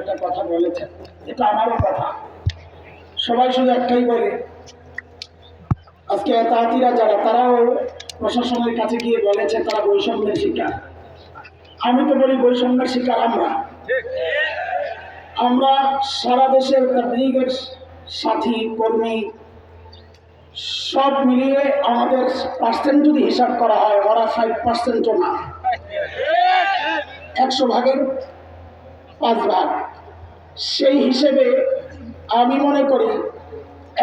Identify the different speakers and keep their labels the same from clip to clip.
Speaker 1: একটা কথা বলেছেন। এটা আমারও কথা। সবাই শুধু একটাই বলে, আজকে তাঁতিরা যারা, তারাও প্রশাসনের কাছে গিয়ে বলেছে তারা বৈষম্যের শিকার। আমি তো বলি বৈষম্যের শিকার আমরা। আমরা সারা দেশের তাবলিগের সাথী, কর্মী, সব মিলিয়ে আমাদের পার্সেন্ট যদি হিসাব করা হয়, ওরা ফাইভ পার্সেন্টও না। একশো ভাগের পাঁচ ভাগ সেই হিসেবে আমি মনে করি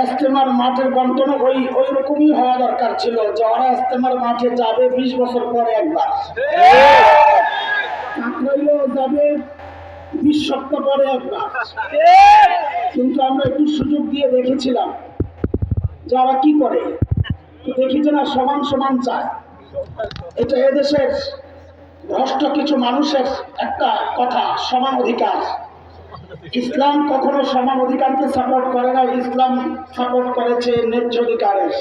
Speaker 1: এস্তেমার মাঠের বন্টন ওই ওই রকমই হওয়া দরকার ছিল যে ওরা এস্তেমার মাঠে যাবে বিশ বছর পরে একবার। যাবে বিশ সপ্তাহ পরে একবার। কিন্তু আমরা একটু সুযোগ দিয়ে দেখেছিলাম যারা কি করে। দেখি যে না, সমান সমান চায়। এটা এদেশের ভ্রষ্ট কিছু মানুষের একটা কথা, সমান অধিকার। ইসলাম কখনো সমান অধিকারকে সাপোর্ট করে না, ইসলাম সাপোর্ট করেছে ন্যায্য অধিকারের।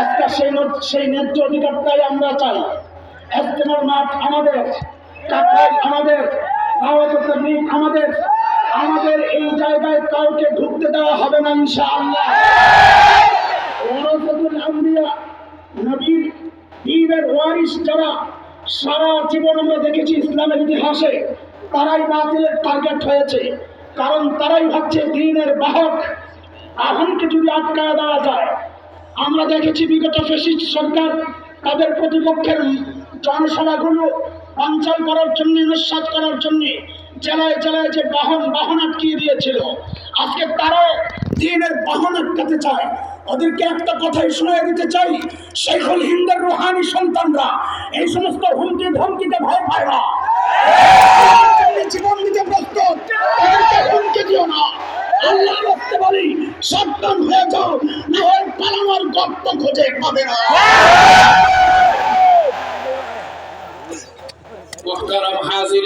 Speaker 1: আজকে সেই সেই ন্যায্য অধিকারটাই আমরা চাই। এস্তেমার মাঠ আমাদের কাকরাইল আমাদের আমাদের। আমাদের এই জায়গায় কাউকে ঢুকতে দেওয়া হবে না ওয়ারাসাতুল আম্বিয়া, নবীর, পীরের ওয়ারিস যারা সারা জীবন আমরা দেখেছি ইসলামের ইতিহাসে তারাই বাতিলের টার্গেট হয়েছে। কারণ তারাই হচ্ছে দিনের বাহক। আহ্বানকে যদি আটকায় দেওয়া যায়, আমরা দেখেছি বিগত ফেসিস্ট সরকার তাদের প্রতিপক্ষের জনসভাগুলো অঞ্চল করার জন্য নিঃশ্বাস করার জন্য জেলায় জেলায় যে বাহন বাহন আটকিয়ে দিয়েছিল। আজকে তারাও দিনের বাহন আটকাতে চায়। ওদেরকে একটা কথাই শোনায় দিতে চাই, শেখুল হিন্দের রুহানি সন্তানরা। এই সমস্ত হুমকি ধমকিতে ভয় পায় না। জীবন দিতে প্রস্তুত হুমকি দিও না। আল্লাহ রাখতে বলি, সাবধান হয়ে যাও, না হয় পালানোর গর্ত খুঁজে পাবে না।